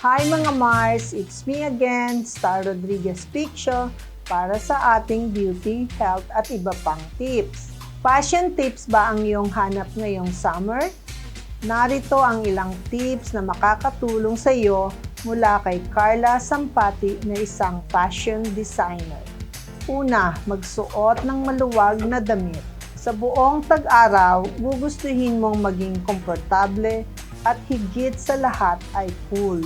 Hi mga Mars, it's me again, Star Rodriguez Picture para sa ating beauty, health at iba pang tips. Fashion tips ba ang iyong hanap ngayong summer? Narito ang ilang tips na makakatulong sa iyo mula kay Carla Sampati na isang fashion designer. Una, magsuot ng maluwag na damit. Sa buong tag-araw, gugustuhin mong maging komportable at higit sa lahat ay cool.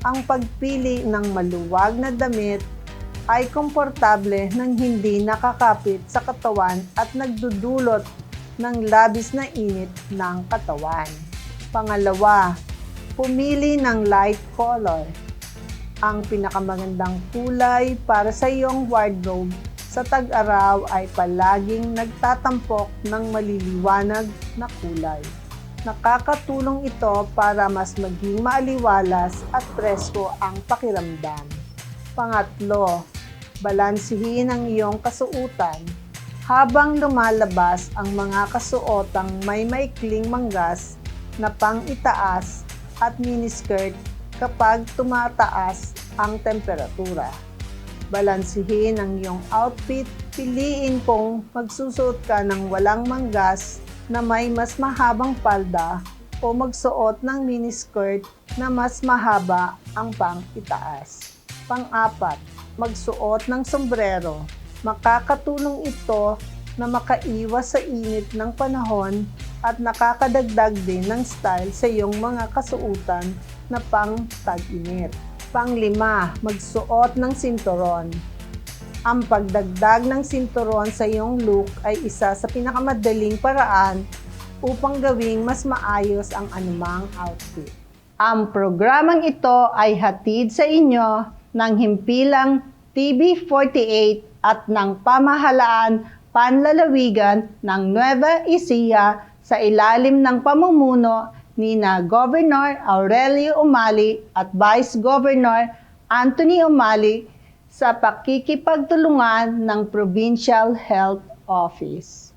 Ang pagpili ng maluwag na damit ay komportable nang hindi nakakapit sa katawan at nagdudulot ng labis na init ng katawan. Pangalawa, pumili ng light color. Ang pinakamagandang kulay para sa iyong wardrobe sa tag-araw ay palaging nagtatampok ng maliliwanag na kulay. Nakakatulong ito para mas maging maaliwalas at presko ang pakiramdam. Pangatlo, balansihin ang iyong kasuutan. Habang lumalabas ang mga kasuotang may maikling manggas na pang itaas at miniskirt kapag tumataas ang temperatura. Balansihin ang iyong outfit, piliin kung magsusuot ka ng walang manggas na may mas mahabang palda o magsuot ng miniskirt na mas mahaba ang pang itaas. Pang-apat, magsuot ng sombrero. Makakatulong ito na makaiwas sa init ng panahon at nakakadagdag din ng style sa iyong mga kasuutan na pang tag-init. Panglima, magsuot ng sinturon. Ang pagdagdag ng sinturon sa iyong look ay isa sa pinakamadaling paraan upang gawing mas maayos ang anumang outfit. Ang programang ito ay hatid sa inyo ng himpilang TV48 at ng pamahalaan panlalawigan ng Nueva Ecija sa ilalim ng pamumuno ni na Governor Aurelio Umali at Vice Governor Anthony Umali sa pakikipagtulungan ng Provincial Health Office.